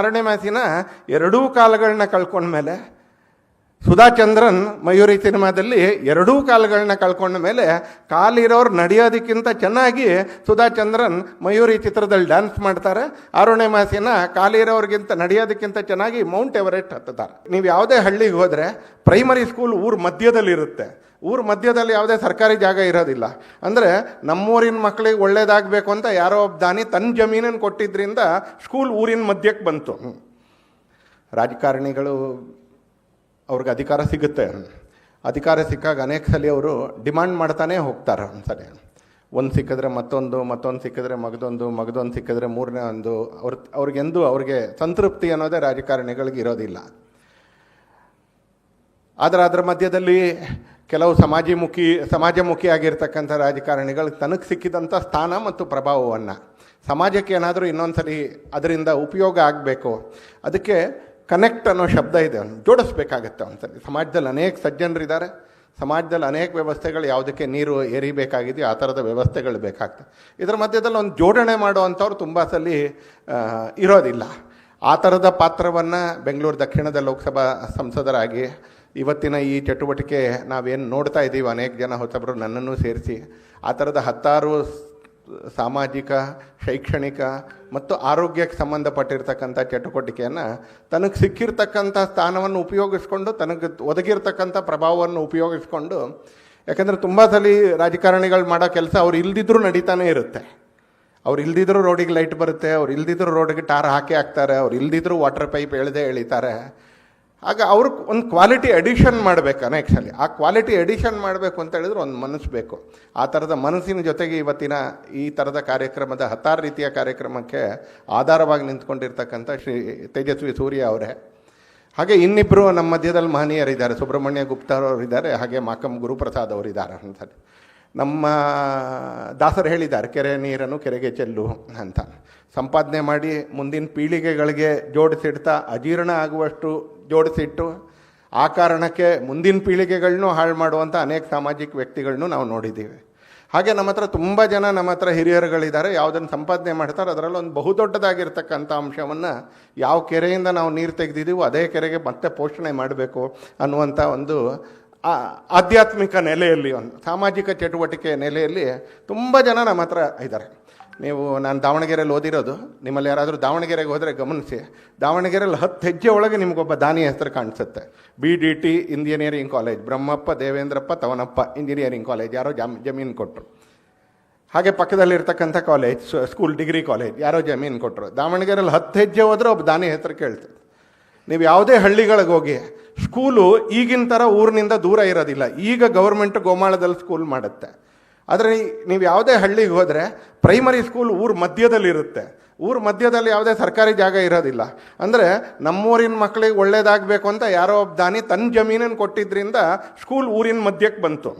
ಆರನೇ ಮಾಸಿನ ಎರಡೂ ಕಾಲಗಳನ್ನ ಕಳ್ಕೊಂಡ್ಮೇಲೆ ಸುಧಾಚಂದ್ರನ್ ಮಯೂರಿ ಸಿನಿಮಾದಲ್ಲಿ ಎರಡೂ ಕಾಲಗಳನ್ನ ಕಳ್ಕೊಂಡ ಮೇಲೆ ಕಾಲಿರೋರು ನಡೆಯೋದಕ್ಕಿಂತ ಚೆನ್ನಾಗಿ ಸುಧಾಚಂದ್ರನ್ ಮಯೂರಿ ಚಿತ್ರದಲ್ಲಿ ಡ್ಯಾನ್ಸ್ ಮಾಡ್ತಾರೆ. ಆರನೇ ಮಾಸಿನ ಕಾಲಿರೋರಿಗಿಂತ ನಡೆಯೋದಕ್ಕಿಂತ ಚೆನ್ನಾಗಿ ಮೌಂಟ್ ಎವರೆಸ್ಟ್ ಹತ್ತುತ್ತಾರೆ. ನೀವು ಯಾವುದೇ ಹಳ್ಳಿಗೆ ಹೋದರೆ ಪ್ರೈಮರಿ ಸ್ಕೂಲ್ ಊರ ಮಧ್ಯದಲ್ಲಿರುತ್ತೆ. ಊರ ಮಧ್ಯದಲ್ಲಿ ಯಾವುದೇ ಸರ್ಕಾರಿ ಜಾಗ ಇರೋದಿಲ್ಲ. ಅಂದರೆ ನಮ್ಮೂರಿನ ಮಕ್ಕಳಿಗೆ ಒಳ್ಳೇದಾಗಬೇಕು ಅಂತ ಯಾರೋ ಒಬ್ಬ ದಾನಿ ತನ್ನ ಜಮೀನನ್ನು ಕೊಟ್ಟಿದ್ದರಿಂದ ಸ್ಕೂಲ್ ಊರಿನ ಮಧ್ಯಕ್ಕೆ ಬಂತು. ರಾಜಕಾರಣಿಗಳು ಅವ್ರಿಗೆ ಅಧಿಕಾರ ಸಿಗುತ್ತೆ. ಅಧಿಕಾರ ಸಿಕ್ಕಾಗ ಅನೇಕ ಸಲ ಅವರು ಡಿಮಾಂಡ್ ಮಾಡ್ತಾನೆ ಹೋಗ್ತಾರೆ ಒಂದ್ಸಲಿ ಒಂದು ಸಿಕ್ಕಿದ್ರೆ ಮತ್ತೊಂದು ಮತ್ತೊಂದು ಸಿಕ್ಕಿದ್ರೆ ಮಗದೊಂದು ಮಗದೊಂದು ಸಿಕ್ಕಿದ್ರೆ ಮೂರನೇ ಒಂದು. ಅವ್ರ ಅವ್ರಿಗೆಂದು ಅವ್ರಿಗೆ ಸಂತೃಪ್ತಿ ಅನ್ನೋದೇ ರಾಜಕಾರಣಿಗಳಿಗೆ ಇರೋದಿಲ್ಲ. ಆದರೆ ಅದರ ಮಧ್ಯದಲ್ಲಿ ಕೆಲವು ಸಮಾಜಮುಖಿ, ಸಮಾಜಮುಖಿಯಾಗಿರ್ತಕ್ಕಂಥ ರಾಜಕಾರಣಿಗಳು ತನಗೆ ಸಿಕ್ಕಿದಂಥ ಸ್ಥಾನ ಮತ್ತು ಪ್ರಭಾವವನ್ನು. ಸಮಾಜಕ್ಕೆ ಏನಾದರೂ ಇನ್ನೊಂದ್ಸಲಿ ಅದರಿಂದ ಉಪಯೋಗ ಆಗಬೇಕು. ಅದಕ್ಕೆ ಕನೆಕ್ಟ್ ಅನ್ನೋ ಶಬ್ದ ಇದೆ. ಜೋಡಿಸ್ಬೇಕಾಗತ್ತೆ ಒಂದ್ಸರಿ. ಸಮಾಜದಲ್ಲಿ ಅನೇಕ ಸಜ್ಜನರಿದ್ದಾರೆ. ಸಮಾಜದಲ್ಲಿ ಅನೇಕ ವ್ಯವಸ್ಥೆಗಳು, ಯಾವುದಕ್ಕೆ ನೀರು ಏರಿಬೇಕಾಗಿದೆಯೋ ಆ ಥರದ ವ್ಯವಸ್ಥೆಗಳು ಬೇಕಾಗ್ತದೆ ಇದರ ಮಧ್ಯದಲ್ಲಿ ಒಂದು ಜೋಡಣೆ ಮಾಡುವಂಥವ್ರು ತುಂಬ ಸಲ ಇರೋದಿಲ್ಲ. ಆ ಥರದ ಪಾತ್ರವನ್ನು ಬೆಂಗಳೂರು ದಕ್ಷಿಣದ ಲೋಕಸಭಾ ಸಂಸದರಾಗಿ ಇವತ್ತಿನ ಈ ಚಟುವಟಿಕೆ ನಾವೇನು ನೋಡ್ತಾ ಇದ್ದೀವಿ, ಅನೇಕ ಜನ ಹೊಸಬರು ನನ್ನನ್ನು ಸೇರಿಸಿ, ಆ ಥರದ ಹತ್ತಾರು ಸಾಮಾಜಿಕ, ಶೈಕ್ಷಣಿಕ ಮತ್ತು ಆರೋಗ್ಯಕ್ಕೆ ಸಂಬಂಧಪಟ್ಟಿರ್ತಕ್ಕಂಥ ಚಟುವಟಿಕೆಯನ್ನು ತನಗೆ ಸಿಕ್ಕಿರ್ತಕ್ಕಂಥ ಸ್ಥಾನವನ್ನು ಉಪಯೋಗಿಸ್ಕೊಂಡು, ತನಗೆ ಒದಗಿರ್ತಕ್ಕಂಥ ಪ್ರಭಾವವನ್ನು ಉಪಯೋಗಿಸ್ಕೊಂಡು, ಯಾಕಂದರೆ ತುಂಬ ಸಲ ರಾಜಕಾರಣಿಗಳು ಮಾಡೋ ಕೆಲಸ ಅವ್ರು ಇಲ್ದಿದ್ರೂ ನಡೀತಾನೆ ಇರುತ್ತೆ. ಅವ್ರು ಇಲ್ದಿದ್ರು ರೋಡಿಗೆ ಲೈಟ್ ಬರುತ್ತೆ, ಅವ್ರು ಇಲ್ದಿದ್ರು ರೋಡಿಗೆ ಟಾರ್ ಹಾಕಿ ಹಾಕ್ತಾರೆ, ಅವ್ರು ಇಲ್ದಿದ್ರು ವಾಟರ್ ಪೈಪ್ ಎಳೆದೇ ಎಳಿತಾರೆ. ಆಗ ಅವ್ರಿಗೆ ಒಂದು ಕ್ವಾಲಿಟಿ ಎಡಿಷನ್ ಮಾಡಬೇಕು ಅನೇಕ್ಷಲ್ಲಿ ಆ ಕ್ವಾಲಿಟಿ ಎಡಿಷನ್ ಮಾಡಬೇಕು ಅಂತ ಹೇಳಿದ್ರೆ ಒಂದು ಮನಸ್ಸು ಬೇಕು. ಆ ಥರದ ಮನಸ್ಸಿನ ಜೊತೆಗೆ ಇವತ್ತಿನ ಈ ಥರದ ಕಾರ್ಯಕ್ರಮದ ಹತ್ತಾರು ರೀತಿಯ ಕಾರ್ಯಕ್ರಮಕ್ಕೆ ಆಧಾರವಾಗಿ ನಿಂತ್ಕೊಂಡಿರ್ತಕ್ಕಂಥ ಶ್ರೀ ತೇಜಸ್ವಿ ಸೂರ್ಯ ಅವರೇ. ಹಾಗೆ ಇನ್ನಿಬ್ಬರು ನಮ್ಮ ಮಧ್ಯದಲ್ಲಿ ಮಹನೀಯರಿದ್ದಾರೆ. ಸುಬ್ರಹ್ಮಣ್ಯ ಗುಪ್ತರವರಿದ್ದಾರೆ. ಹಾಗೆ ಮಾಕಂ ಗುರುಪ್ರಸಾದ್ ಅವರಿದ್ದಾರೆ ಅಂತ ನಮ್ಮ ದಾಸರು ಹೇಳಿದ್ದಾರೆ, ಕೆರೆ ನೀರನ್ನು ಕೆರೆಗೆ ಚೆಲ್ಲು ಅಂತ. ಸಂಪಾದನೆ ಮಾಡಿ ಮುಂದಿನ ಪೀಳಿಗೆಗಳಿಗೆ ಜೋಡಿಸಿಡ್ತಾ ಅಜೀರ್ಣ ಆಗುವಷ್ಟು ಜೋಡಿಸಿಟ್ಟು, ಆ ಕಾರಣಕ್ಕೆ ಮುಂದಿನ ಪೀಳಿಗೆಗಳನ್ನೂ ಹಾಳು ಮಾಡುವಂಥ ಅನೇಕ ಸಾಮಾಜಿಕ ವ್ಯಕ್ತಿಗಳನ್ನೂ ನಾವು ನೋಡಿದ್ದೀವಿ. ಹಾಗೆ ನಮ್ಮ ಹತ್ರ ತುಂಬ ಜನ ನಮ್ಮ ಹತ್ರ ಹಿರಿಯರುಗಳಿದ್ದಾರೆ, ಯಾವುದನ್ನು ಸಂಪಾದನೆ ಮಾಡ್ತಾರೆ, ಅದರಲ್ಲಿ ಒಂದು ಬಹುದೊಡ್ಡದಾಗಿರ್ತಕ್ಕಂಥ ಅಂಶವನ್ನು ಯಾವ ಕೆರೆಯಿಂದ ನಾವು ನೀರು ತೆಗೆದಿದ್ದೀವೋ, ಅದೇ ಕೆರೆಗೆ ಮತ್ತೆ ಪೋಷಣೆ ಮಾಡಬೇಕು ಅನ್ನುವಂಥ ಒಂದು ಆಧ್ಯಾತ್ಮಿಕ ನೆಲೆಯಲ್ಲಿ ಒಂದು, ಸಾಮಾಜಿಕ ಚಟುವಟಿಕೆ ನೆಲೆಯಲ್ಲಿ ತುಂಬ ಜನ ನಮ್ಮ ಹತ್ರ ಇದ್ದಾರೆ. ನೀವು, ನಾನು ದಾವಣಗೆರೆಯಲ್ಲಿ ಓದಿರೋದು, ನಿಮ್ಮಲ್ಲಿ ಯಾರಾದರೂ ದಾವಣಗೆರೆಗೆ ಹೋದರೆ ಗಮನಿಸಿ. ದಾವಣಗೆರೆಯಲ್ಲಿ ಹತ್ತು ಹೆಜ್ಜೆ ಒಳಗೆ ನಿಮಗೊಬ್ಬ ದಾನಿ ಹೆಸರು ಕಾಣಿಸುತ್ತೆ. B D T engineering college Brahmappa Devendrappa Tavanappa engineering college ಯಾರೋ ಜಮ್, ಜಮೀನು ಕೊಟ್ಟರು ಹಾಗೆ ಪಕ್ಕದಲ್ಲಿರ್ತಕ್ಕಂಥ ಕಾಲೇಜ್ ಸ್ಕೂಲ್ ಡಿಗ್ರಿ ಕಾಲೇಜ್ ಯಾರೋ ಜಮೀನು ಕೊಟ್ಟರು ದಾವಣಗೆರೆಯಲ್ಲಿ ಹತ್ತು ಹೆಜ್ಜೆ ಹೋದರೆ ಒಬ್ಬ ದಾನಿ ಹೆಸರು ಕೇಳ್ತದೆ. ನೀವು ಯಾವುದೇ ಹಳ್ಳಿಗಳಿಗೆ ಹೋಗಿ ಸ್ಕೂಲು ಈಗಿನ ಥರ ಊರಿನಿಂದ ದೂರ ಇರೋದಿಲ್ಲ. ಈಗ ಗೌರ್ಮೆಂಟ್ ಗೋಮಾಳದಲ್ಲಿ ಸ್ಕೂಲ್ ಮಾಡುತ್ತೆ. ಆದರೆ ನೀವು ಯಾವುದೇ ಹಳ್ಳಿಗೆ ಹೋದರೆ ಪ್ರೈಮರಿ ಸ್ಕೂಲ್ ಊರ ಮಧ್ಯದಲ್ಲಿರುತ್ತೆ ಊರ ಮಧ್ಯದಲ್ಲಿ ಯಾವುದೇ ಸರ್ಕಾರಿ ಜಾಗ ಇರೋದಿಲ್ಲ. ಅಂದರೆ ನಮ್ಮೂರಿನ ಮಕ್ಕಳಿಗೆ ಒಳ್ಳೇದಾಗಬೇಕು ಅಂತ ಯಾರೋ ಒಬ್ಬ ದಾನಿ ತನ್ನ ಜಮೀನನ್ನು ಕೊಟ್ಟಿದ್ದರಿಂದ ಸ್ಕೂಲ್ ಊರಿನ ಮಧ್ಯಕ್ಕೆ ಬಂತು.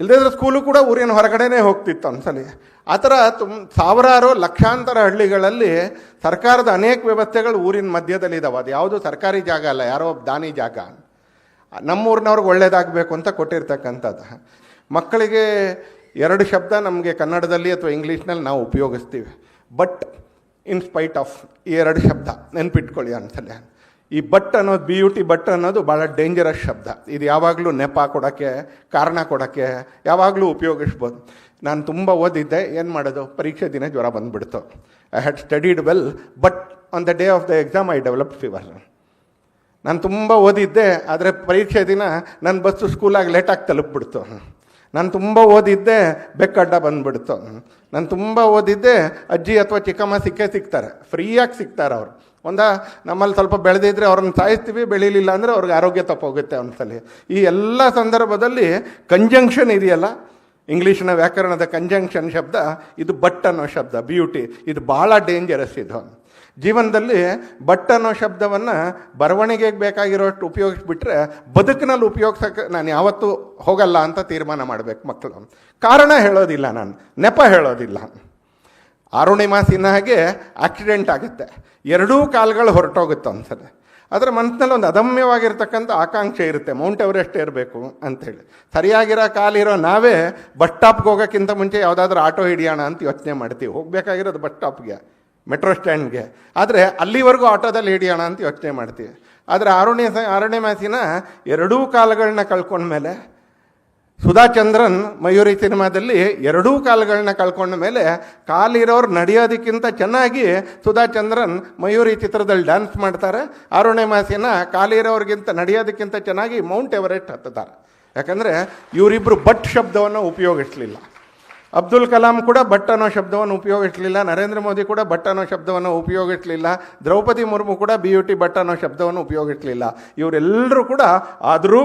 ಇಲ್ಲದಿದ್ರೆ ಸ್ಕೂಲು ಕೂಡ ಊರಿನ ಹೊರಗಡೆನೇ ಹೋಗ್ತಿತ್ತು ಒಂದ್ಸಲಿ ಆ ಥರ ತುಂಬ ಸಾವಿರಾರು ಲಕ್ಷಾಂತರ ಹಳ್ಳಿಗಳಲ್ಲಿ ಸರ್ಕಾರದ ಅನೇಕ ವ್ಯವಸ್ಥೆಗಳು ಊರಿನ ಮಧ್ಯದಲ್ಲಿ ಇದಾವೆ ಅದು ಯಾವುದು ಸರ್ಕಾರಿ ಜಾಗ ಅಲ್ಲ, ಯಾರೋ ದಾನಿ ಜಾಗ. ನಮ್ಮೂರಿನವ್ರಿಗೆ ಒಳ್ಳೇದಾಗಬೇಕು ಅಂತ ಕೊಟ್ಟಿರ್ತಕ್ಕಂಥದ್ದು. ಮಕ್ಕಳಿಗೆ ಎರಡು ಶಬ್ದ ನಮಗೆ ಕನ್ನಡದಲ್ಲಿ ಅಥವಾ ಇಂಗ್ಲೀಷ್ನಲ್ಲಿ ನಾವು ಉಪಯೋಗಿಸ್ತೀವಿ. ಬಟ್, ಇನ್ ಸ್ಪೈಟ್ ಆಫ್ ಈ ಎರಡು ಶಬ್ದ ನೆನ್ಪಿಟ್ಕೊಳ್ಳಿ ಅನ್ಸಲ್ಲ ಈ ಬಟ್ ಅನ್ನೋದು ಬಿ ಯು ಟಿ ಬಟ್ ಅನ್ನೋದು ಭಾಳ ಡೇಂಜರಸ್ ಶಬ್ದ. ಇದು ಯಾವಾಗಲೂ ನೆಪ ಕೊಡೋಕ್ಕೆ, ಕಾರಣ ಕೊಡೋಕ್ಕೆ, ಯಾವಾಗಲೂ ಉಪಯೋಗಿಸ್ಬೋದು. ನಾನು ತುಂಬ ಓದಿದ್ದೆ, ಏನು ಮಾಡೋದು? ಪರೀಕ್ಷೆ ದಿನ ಜ್ವರ ಬಂದುಬಿಡ್ತು. I had studied well but on the day of the exam I develop fever ನಾನು ತುಂಬ ಓದಿದ್ದೆ, ಆದರೆ ಪರೀಕ್ಷೆ ದಿನ ನನ್ನ ಬಸ್ಸು ಸ್ಕೂಲಾಗಿ ಲೇಟಾಗಿ ತಲುಪಿಬಿಡ್ತು. ನಾನು ತುಂಬ ಓದಿದ್ದೆ, ಬೆಕ್ಕಡ್ಡ ಬಂದುಬಿಡ್ತು. ನಾನು ತುಂಬ ಓದಿದ್ದೆ, ಅಜ್ಜಿ ಅಥವಾ ಚಿಕ್ಕಮ್ಮ ಸಿಕ್ಕೇ ಸಿಗ್ತಾರೆ ಫ್ರೀಯಾಗಿ ಸಿಗ್ತಾರೆ ಅವರು. ಒಂದ, ನಮ್ಮಲ್ಲಿ ಸ್ವಲ್ಪ ಬೆಳೆದಿದ್ರೆ ಅವ್ರನ್ನ ಸಾಯಿಸ್ತೀವಿ, ಬೆಳೀಲಿಲ್ಲ ಅಂದರೆ ಅವ್ರಿಗೆ ಆರೋಗ್ಯ ತಪ್ಪೋಗುತ್ತೆ ಒಂದ್ಸಲಿ ಈ ಎಲ್ಲ ಸಂದರ್ಭದಲ್ಲಿ ಕಂಜಂಕ್ಷನ್ ಇದೆಯಲ್ಲ? ಇಂಗ್ಲೀಷ್ನ ವ್ಯಾಕರಣದ ಕಂಜಂಕ್ಷನ್ ಶಬ್ದ, ಇದು ಬಟ್ ಅನ್ನೋ ಶಬ್ದ ಬ್ಯೂಟಿ ಇದು ಭಾಳ ಡೇಂಜರಸ್ ಇದು. ಜೀವನದಲ್ಲಿ ಬಟ್ ಅನ್ನೋ ಶಬ್ದವನ್ನು ಬರವಣಿಗೆಗೆ ಬೇಕಾಗಿರೋಷ್ಟು ಉಪಯೋಗಿಸ್ಬಿಟ್ರೆ ಬದುಕಿನಲ್ಲಿ ಉಪಯೋಗಿಸೋಕೆ ನಾನು ಯಾವತ್ತೂ ಹೋಗಲ್ಲ ಅಂತ ತೀರ್ಮಾನ ಮಾಡಬೇಕು ಮಕ್ಕಳು. ಕಾರಣ ಹೇಳೋದಿಲ್ಲ ನಾನು, ನೆಪ ಹೇಳೋದಿಲ್ಲ. ಅರುಣಿಮಾ ಹಾಗೆ ಆಕ್ಸಿಡೆಂಟ್ ಆಗುತ್ತೆ. ಎರಡೂ ಕಾಲುಗಳು ಹೊರಟೋಗುತ್ತೆ ಒಂದ್ಸಲ ಅದರ ಮನಸ್ಸಿನಲ್ಲಿ ಒಂದು ಅದಮ್ಯವಾಗಿರ್ತಕ್ಕಂಥ ಆಕಾಂಕ್ಷೆ ಇರುತ್ತೆ. ಮೌಂಟ್ ಎವರೆಸ್ಟ್ ಇರಬೇಕು ಅಂಥೇಳಿ. ಸರಿಯಾಗಿರೋ ಕಾಲಿರೋ ನಾವೇ ಬಸ್ ಸ್ಟಾಪ್ಗೆ ಹೋಗೋಕ್ಕಿಂತ ಮುಂಚೆ ಯಾವುದಾದ್ರೂ ಆಟೋ ಹಿಡಿಯೋಣ ಅಂತ ಯೋಚನೆ ಮಾಡ್ತೀವಿ. ಹೋಗಬೇಕಾಗಿರೋದು ಬಸ್ ಸ್ಟಾಪ್ಗೆ, ಮೆಟ್ರೋ ಸ್ಟ್ಯಾಂಡ್ಗೆ. ಆದರೆ ಅಲ್ಲಿವರೆಗೂ ಆಟೋದಲ್ಲಿ ಹಿಡಿಯೋಣ ಅಂತ ಯೋಚನೆ ಮಾಡ್ತೀವಿ. ಆದರೆ ಆರುಣ್ಯ ಸ ಮಾಸಿನ ಎರಡೂ ಕಾಲಗಳನ್ನ ಕಳ್ಕೊಂಡ್ಮೇಲೆ ಸುಧಾಚಂದ್ರನ್ ಮಯೂರಿ ಸಿನಿಮಾದಲ್ಲಿ ಎರಡೂ ಕಾಲುಗಳನ್ನ ಕಳ್ಕೊಂಡ ಮೇಲೆ ಕಾಲಿರೋರು ನಡೆಯೋದಕ್ಕಿಂತ ಚೆನ್ನಾಗಿ ಸುಧಾಚಂದ್ರನ್ ಮಯೂರಿ ಚಿತ್ರದಲ್ಲಿ ಡ್ಯಾನ್ಸ್ ಮಾಡ್ತಾರೆ. ಆರುಣೆ ಮಾಸಿನ ಕಾಲಿರೋರಿಗಿಂತ ನಡೆಯೋದಕ್ಕಿಂತ ಚೆನ್ನಾಗಿ ಮೌಂಟ್ ಎವರೆಸ್ಟ್ ಹತ್ತುತ್ತಾರೆ. ಯಾಕಂದರೆ ಇವರಿಬ್ಬರು ಬಟ್ ಶಬ್ದವನ್ನು ಉಪಯೋಗಿಸಲಿಲ್ಲ. ಅಬ್ದುಲ್ ಕಲಾಂ ಕೂಡ ಬಟ್ ಅನ್ನೋ ಶಬ್ದವನ್ನು ಉಪಯೋಗಿಸಲಿಲ್ಲ. ನರೇಂದ್ರ ಮೋದಿ ಕೂಡ ಬಟ್ ಅನ್ನೋ ಶಬ್ದವನ್ನು ಉಪಯೋಗಿಸಲಿಲ್ಲ. ದ್ರೌಪದಿ ಮುರ್ಮು ಕೂಡ ಬಿ ಯು ಟಿ ಬಟ್ ಅನ್ನೋ ಶಬ್ದವನ್ನು ಉಪಯೋಗಿಸಲಿಲ್ಲ. ಇವರೆಲ್ಲರೂ ಕೂಡ ಆದರೂ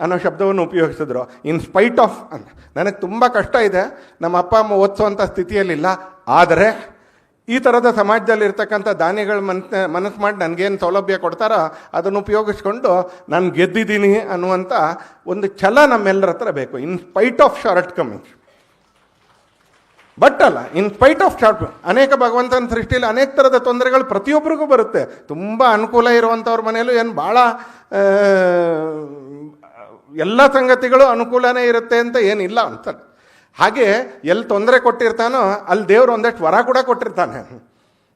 ಅನ್ನೋ ಶಬ್ದವನ್ನು ಉಪಯೋಗಿಸಿದ್ರು. ಇನ್ ಸ್ಪೈಟ್ ಆಫ್ ಅಂತ ನನಗೆ ತುಂಬ ಕಷ್ಟ ಇದೆ. ನಮ್ಮ ಅಪ್ಪ, ಅಮ್ಮ ಓದಿಸುವಂಥ ಸ್ಥಿತಿಯಲ್ಲಿಲ್ಲ. ಆದರೆ, ಈ ಥರದ ಸಮಾಜದಲ್ಲಿರ್ತಕ್ಕಂಥ ದಾನಿಗಳು ಮನ್, ಮನಸ್ಸು ಮಾಡಿ ನನಗೇನು ಸೌಲಭ್ಯ ಕೊಡ್ತಾರೋ, ಅದನ್ನು ಉಪಯೋಗಿಸ್ಕೊಂಡು ನಾನು ಗೆದ್ದಿದ್ದೀನಿ ಅನ್ನುವಂಥ ಒಂದು ಛಲ ನಮ್ಮೆಲ್ಲರ ಹತ್ರ ಬೇಕು. In spite of shortcomings but ಅಲ್ಲ ಇನ್ ಸ್ಪೈಟ್ ಆಫ್ ಶಾರ್ಟ್ ಅನೇಕ ಭಗವಂತನ ಸೃಷ್ಟಿಯಲ್ಲಿ ಅನೇಕ ಥರದ ತೊಂದರೆಗಳು ಪ್ರತಿಯೊಬ್ಬರಿಗೂ ಬರುತ್ತೆ. ತುಂಬ ಅನುಕೂಲ ಇರುವಂಥವ್ರ ಮನೆಯಲ್ಲೂ ಏನು ಭಾಳ ಎಲ್ಲ ಸಂಗತಿಗಳು ಅನುಕೂಲನೇ ಇರುತ್ತೆ ಅಂತ ಏನಿಲ್ಲ ಅಂತ ಹಾಗೆ ಎಲ್ಲಿ ತೊಂದರೆ ಕೊಟ್ಟಿರ್ತಾನೋ ಅಲ್ಲಿ ದೇವರು ಒಂದಷ್ಟು ವರ ಕೂಡ ಕೊಟ್ಟಿರ್ತಾನೆ.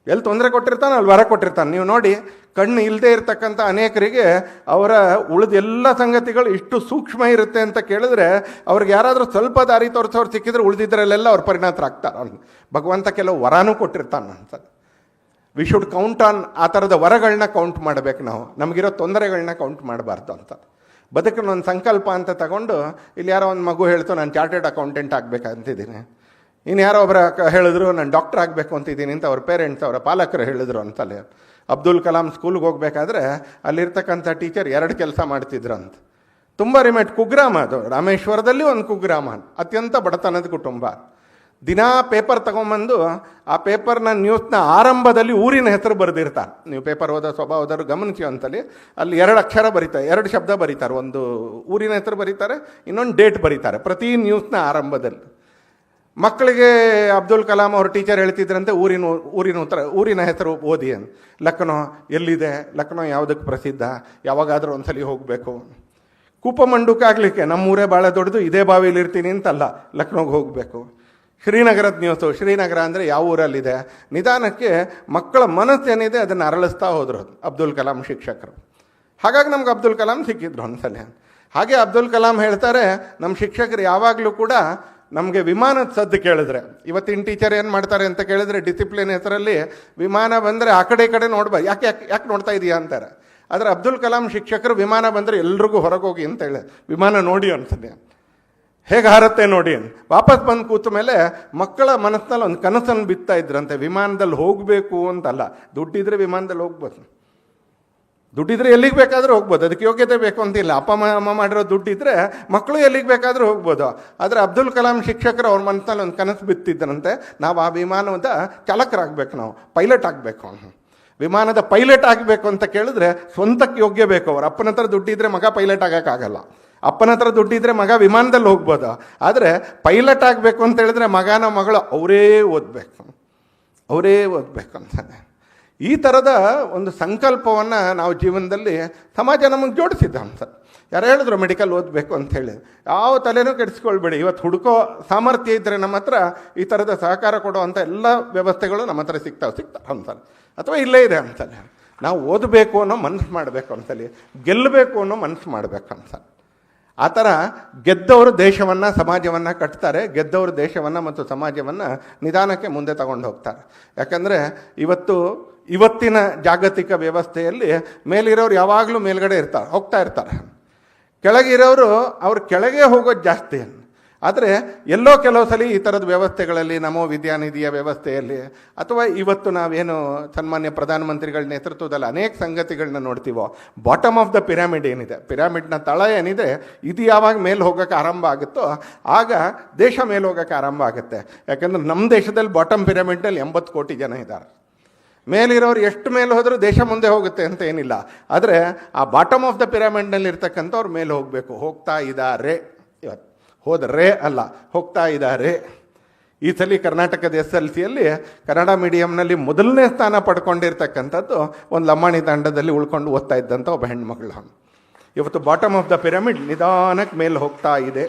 ಎಲ್ಲಿ ತೊಂದರೆ ಕೊಟ್ಟಿರ್ತಾನೋ ಅಲ್ಲಿ ವರ ಕೊಟ್ಟಿರ್ತಾನೆ. ನೀವು ನೋಡಿ, ಕಣ್ಣು ಇಲ್ಲದೆ ಇರತಕ್ಕಂಥ ಅನೇಕರಿಗೆ ಅವರ ಉಳಿದ ಎಲ್ಲ ಸಂಗತಿಗಳು ಇಷ್ಟು ಸೂಕ್ಷ್ಮ ಇರುತ್ತೆ ಅಂತ ಕೇಳಿದ್ರೆ ಅವ್ರಿಗೆ ಯಾರಾದರೂ ಸ್ವಲ್ಪ ದಾರಿ ತೋರಿಸೋರು ಸಿಕ್ಕಿದ್ರೆ ಉಳಿದಿದ್ರಲ್ಲೆಲ್ಲ ಅವ್ರು ಪರಿಣತರಾಗ್ತಾರೆ ಅವ್ನು ಭಗವಂತ ಕೆಲವು ವರಾನೂ ಕೊಟ್ಟಿರ್ತಾನೆ ಅಂತ ವಿ ಶುಡ್ ಕೌಂಟ್ ಆನ್ ಆ ಥರದ ವರಗಳನ್ನ ಕೌಂಟ್ ಮಾಡಬೇಕು ನಾವು. ನಮಗಿರೋ ತೊಂದರೆಗಳನ್ನ ಕೌಂಟ್ ಮಾಡಬಾರ್ದು ಅಂತ ಬದುಕಿನ ಒಂದು ಸಂಕಲ್ಪ ಅಂತ ತಗೊಂಡು ಇಲ್ಲಿ ಯಾರೋ ಒಂದು ಮಗು ಹೇಳ್ತು, ನಾನು ಚಾರ್ಟೆಡ್ ಅಕೌಂಟೆಂಟ್ ಆಗಬೇಕಂತಿದ್ದೀನಿ ಇನ್ನು ಯಾರೋ ಒಬ್ಬರ ಹೇಳಿದ್ರು, ನಾನು ಡಾಕ್ಟರ್ ಆಗಬೇಕು ಅಂತಿದ್ದೀನಿ ಅಂತ ಅವ್ರ ಪೇರೆಂಟ್ಸ್, ಅವರ ಪಾಲಕರು ಹೇಳಿದ್ರು ಅಂತಲೇ ಅಬ್ದುಲ್ ಕಲಾಂ ಸ್ಕೂಲ್ಗೆ ಹೋಗ್ಬೇಕಾದ್ರೆ ಅಲ್ಲಿರ್ತಕ್ಕಂಥ ಟೀಚರ್ ಎರಡು ಕೆಲಸ ಮಾಡ್ತಿದ್ರು ಅಂತ ತುಂಬ ರಿಮೇಟ್ ಕುಗ್ರಾಮ ಅದು. ರಾಮೇಶ್ವರದಲ್ಲಿ ಒಂದು ಕುಗ್ರಾಮ. ಅತ್ಯಂತ ಬಡತನದ ಕುಟುಂಬ. ದಿನಾ ಪೇಪರ್ ತಗೊಂಬಂದು ಆ ಪೇಪರ್ನ ನ್ಯೂಸ್ನ ಆರಂಭದಲ್ಲಿ ಊರಿನ ಹೆಸರು ಬರೆದಿರ್ತಾರೆ. ನೀವು ಪೇಪರ್ ಓದೋ ಸ್ವಭಾವದವರು ಗಮನಿಸಿ ಅಂತಲ್ಲಿ ಅಲ್ಲಿ ಎರಡು ಅಕ್ಷರ ಬರೀತಾರೆ, ಎರಡು ಶಬ್ದ ಬರೀತಾರೆ. ಒಂದು ಊರಿನ ಹೆಸರು ಬರೀತಾರೆ, ಇನ್ನೊಂದು ಡೇಟ್ ಬರೀತಾರೆ ಪ್ರತಿ ನ್ಯೂಸ್ನ ಆರಂಭದಲ್ಲಿ. ಮಕ್ಕಳಿಗೆ ಅಬ್ದುಲ್ ಕಲಾಂ ಅವ್ರ ಟೀಚರ್ ಹೇಳ್ತಿದ್ರಂತೆ, ಊರಿನ ಊರಿನ ಉತ್ತರ, ಊರಿನ ಹೆಸರು ಓದಿ ಅಂತ. ಲಕ್ನೋ ಎಲ್ಲಿದೆ? ಲಕ್ನೋ ಯಾವುದಕ್ಕೆ ಪ್ರಸಿದ್ಧ? ಯಾವಾಗಾದರೂ ಒಂದ್ಸಲಿ ಹೋಗಬೇಕು. ಕೂಪಮಂಡುಕಾಗಲಿಕ್ಕೆ ನಮ್ಮೂರೇ ಭಾಳ ದೊಡ್ಡದು, ಇದೇ ಇರ್ತೀನಿ ಅಂತಲ್ಲ, ಲಕ್ನೋಗೆ ಹೋಗಬೇಕು. ಶ್ರೀನಗರದ ನ್ಯೂಸು. ಶ್ರೀನಗರ ಅಂದರೆ ಯಾವ ಊರಲ್ಲಿದೆ? ನಿಧಾನಕ್ಕೆ ಮಕ್ಕಳ ಮನಸ್ಸೇನಿದೆ ಅದನ್ನು ಅರಳಿಸ್ತಾ ಹೋದ್ರು ಅಬ್ದುಲ್ ಕಲಾಂ ಶಿಕ್ಷಕರು. ಹಾಗಾಗಿ ನಮ್ಗೆ ಅಬ್ದುಲ್ ಕಲಾಂ ಸಿಕ್ಕಿದ್ರು ಒಂದ್ಸಲ ಹಾಗೆ ಅಬ್ದುಲ್ ಕಲಾಂ ಹೇಳ್ತಾರೆ ನಮ್ಮ ಶಿಕ್ಷಕರು ಯಾವಾಗಲೂ ಕೂಡ ನಮಗೆ ವಿಮಾನದ ಸದ್ದು ಕೇಳಿದ್ರೆ. ಇವತ್ತಿನ ಟೀಚರ್ ಏನು ಮಾಡ್ತಾರೆ ಅಂತ ಕೇಳಿದ್ರೆ, ಡಿಸಿಪ್ಲಿನ್ ಹೆಸರಲ್ಲಿ ವಿಮಾನ ಬಂದರೆ ಆ ಕಡೆ ಈ ಕಡೆ ನೋಡ್ಬಾರ್ದು ಯಾಕೆ ಯಾಕೆ ಯಾಕೆ ನೋಡ್ತಾ ಇದೀಯಾ ಅಂತಾರೆ. ಆದರೆ ಅಬ್ದುಲ್ ಕಲಾಂ ಶಿಕ್ಷಕರು ವಿಮಾನ ಬಂದರೆ ಎಲ್ರಿಗೂ ಹೊರಗೆ ಹೋಗಿ ಅಂತ ಹೇಳಿ, ವಿಮಾನ ನೋಡಿ ಅನ್ಸದೆ ಹೇಗೆ ಹಾರತ್ತೆ ನೋಡಿ ವಾಪಸ್ ಬಂದು ಕೂತ ಮೇಲೆ ಮಕ್ಕಳ ಮನಸ್ಸಿನಲ್ಲಿ ಒಂದು ಕನಸನ್ನು ಬಿತ್ತಾ ಇದ್ರಂತೆ ವಿಮಾನದಲ್ಲಿ ಹೋಗಬೇಕು ಅಂತಲ್ಲ. ದುಡ್ಡಿದ್ರೆ ವಿಮಾನದಲ್ಲಿ ಹೋಗ್ಬೋದು. ದುಡ್ಡಿದ್ರೆ ಎಲ್ಲಿಗೆ ಬೇಕಾದರೂ ಹೋಗ್ಬೋದು. ಅದಕ್ಕೆ ಯೋಗ್ಯತೆ ಬೇಕು ಅಂತಿಲ್ಲ ಅಪ್ಪ, ಅಮ್ಮ ಮಾಡಿರೋ ದುಡ್ಡಿದ್ರೆ ಮಕ್ಕಳು ಎಲ್ಲಿಗೆ ಬೇಕಾದರೂ ಹೋಗ್ಬೋದು. ಆದರೆ ಅಬ್ದುಲ್ ಕಲಾಂ ಶಿಕ್ಷಕರು ಅವ್ರ ಮನಸ್ಸಲ್ಲಿ ಒಂದು ಕನಸು ಬಿತ್ತಿದ್ದರಂತೆ. ನಾವು ಆ ವಿಮಾನದ ಚಾಲಕರಾಗಬೇಕು ನಾವು. ಪೈಲಟ್ ಆಗಬೇಕು. ವಿಮಾನದ ಪೈಲಟ್ ಆಗಬೇಕು ಅಂತ ಕೇಳಿದ್ರೆ ಸ್ವಂತಕ್ಕೆ ಯೋಗ್ಯ ಬೇಕು. ಅವ್ರ ಅಪ್ಪನ ಹತ್ರ ದುಡ್ಡಿದ್ರೆ ಮಗ ಪೈಲಟ್ ಆಗೋಕ್ಕಾಗಲ್ಲ. ಅಪ್ಪನ ಹತ್ರ ದುಡ್ಡಿದ್ರೆ ಮಗ ವಿಮಾನದಲ್ಲಿ ಹೋಗ್ಬೋದು? ಆದರೆ ಪೈಲಟ್ ಆಗಬೇಕು ಅಂತ ಹೇಳಿದ್ರೆ ಮಗನ ಮಗಳು ಅವರೇ ಓದಬೇಕು. ಅವರೇ ಓದಬೇಕು ಅಂತಾನೆ. ಈ ಥರದ ಒಂದು ಸಂಕಲ್ಪವನ್ನು ನಾವು ಜೀವನದಲ್ಲಿ ಸಮಾಜ ನಮಗೆ ಜೋಡಿಸಿದ್ದ ಅಂತ ಯಾರು ಹೇಳಿದ್ರು ಮೆಡಿಕಲ್ ಓದಬೇಕು ಅಂತ ಹೇಳಿ. ಯಾವ ತಲೆನೂ ಕೆಡಿಸ್ಕೊಳ್ಬೇಡಿ. ಇವತ್ತು ಹುಡುಕೋ ಸಾಮರ್ಥ್ಯ ಇದ್ದರೆ ನಮ್ಮ ಹತ್ರ ಈ ಥರದ ಸಹಕಾರ ಕೊಡುವಂಥ ಎಲ್ಲ ವ್ಯವಸ್ಥೆಗಳು ನಮ್ಮ ಹತ್ರ ಸಿಗ್ತಾವೆ ಸಿಗ್ತಾವೆ ಅಂತಾರೆ. ಅಥವಾ ಇಲ್ಲೇ ಇದೆ ಅಂತಾನೆ. ನಾವು ಓದಬೇಕು ಅನ್ನೋ ಮನಸ್ಸು ಮಾಡಬೇಕು ಅಂತಲ್ಲಿ ಗೆಲ್ಲಬೇಕು ಅನ್ನೋ ಮನಸ್ಸು ಮಾಡಬೇಕು ಅಂತ ಆ ಥರ ಗೆದ್ದವರು ದೇಶವನ್ನು, ಸಮಾಜವನ್ನು ಕಟ್ತಾರೆ. ಗೆದ್ದವರು ದೇಶವನ್ನು ಮತ್ತು ಸಮಾಜವನ್ನು ನಿಧಾನಕ್ಕೆ ಮುಂದೆ ತಗೊಂಡು ಹೋಗ್ತಾರೆ. ಯಾಕಂದರೆ ಇವತ್ತು ಇವತ್ತಿನ ಜಾಗತಿಕ ವ್ಯವಸ್ಥೆಯಲ್ಲಿ ಮೇಲಿರೋರು ಯಾವಾಗಲೂ ಮೇಲ್ಗಡೆ ಇರ್ತಾರೆ, ಹೋಗ್ತಾ ಇರ್ತಾರೆ. ಕೆಳಗಿರೋರು ಅವ್ರು ಕೆಳಗೆ ಹೋಗೋದು ಜಾಸ್ತಿ ಆದರೆ ಎಲ್ಲೋ ಕೆಲವು ಸಲ ಈ ಥರದ ವ್ಯವಸ್ಥೆಗಳಲ್ಲಿ ನಮೋ ವಿದ್ಯಾನಿಧಿಯ ವ್ಯವಸ್ಥೆಯಲ್ಲಿ ಅಥವಾ ಇವತ್ತು ನಾವೇನು ಸನ್ಮಾನ್ಯ ಪ್ರಧಾನಮಂತ್ರಿಗಳ ನೇತೃತ್ವದಲ್ಲಿ ಅನೇಕ ಸಂಗತಿಗಳನ್ನ ನೋಡ್ತೀವೋ ಬಾಟಮ್ ಆಫ್ ದ ಪಿರಾಮಿಡ್ ಏನಿದೆ ಪಿರಾಮಿಡ್ನ ತಳ ಏನಿದೆ, ಇದು ಯಾವಾಗ ಮೇಲೆ ಹೋಗೋಕ್ಕೆ ಆರಂಭ ಆಗುತ್ತೋ, ಆಗ ದೇಶ ಮೇಲೆ ಹೋಗೋಕ್ಕೆ ಆರಂಭ ಆಗುತ್ತೆ. ಯಾಕಂದ್ರೆ ನಮ್ಮ ದೇಶದಲ್ಲಿ ಬಾಟಮ್ ಪಿರಾಮಿಡ್ನಲ್ಲಿ ಎಂಬತ್ತು ಕೋಟಿ ಜನ ಇದ್ದಾರೆ. ಮೇಲಿರೋರು ಎಷ್ಟು ಮೇಲೆ ಹೋದರೂ ದೇಶ ಮುಂದೆ ಹೋಗುತ್ತೆ ಅಂತ ಏನಿಲ್ಲ. ಆದರೆ ಆ ಬಾಟಮ್ ಆಫ್ ದ ಪಿರಾಮಿಡ್ನಲ್ಲಿ ಇರ್ತಕ್ಕಂಥವ್ರು ಮೇಲೆ ಹೋಗಬೇಕು, ಹೋಗ್ತಾ ಇದ್ದಾರೆ. ಹೋದರೆ ಅಲ್ಲ, ಹೋಗ್ತಾ ಇದ್ದಾರೆ. ಈ ಸಲ ಕರ್ನಾಟಕದ ಎಸ್ ಎಲ್ ಸಿಯಲ್ಲಿ ಕನ್ನಡ ಮೀಡಿಯಂನಲ್ಲಿ ಮೊದಲನೇ ಸ್ಥಾನ ಪಡ್ಕೊಂಡಿರ್ತಕ್ಕಂಥದ್ದು ಒಂದು ಲಂಬಾಣಿ ತಂಡದಲ್ಲಿ ಉಳ್ಕೊಂಡು ಓದ್ತಾ ಇದ್ದಂಥ ಒಬ್ಬ ಹೆಣ್ಮಗಳು ಇವತ್ತು ಬಾಟಮ್ ಆಫ್ ದ ಪಿರಮಿಡ್ ನಿಧಾನಕ್ಕೆ ಮೇಲೆ ಹೋಗ್ತಾ ಇದೆ.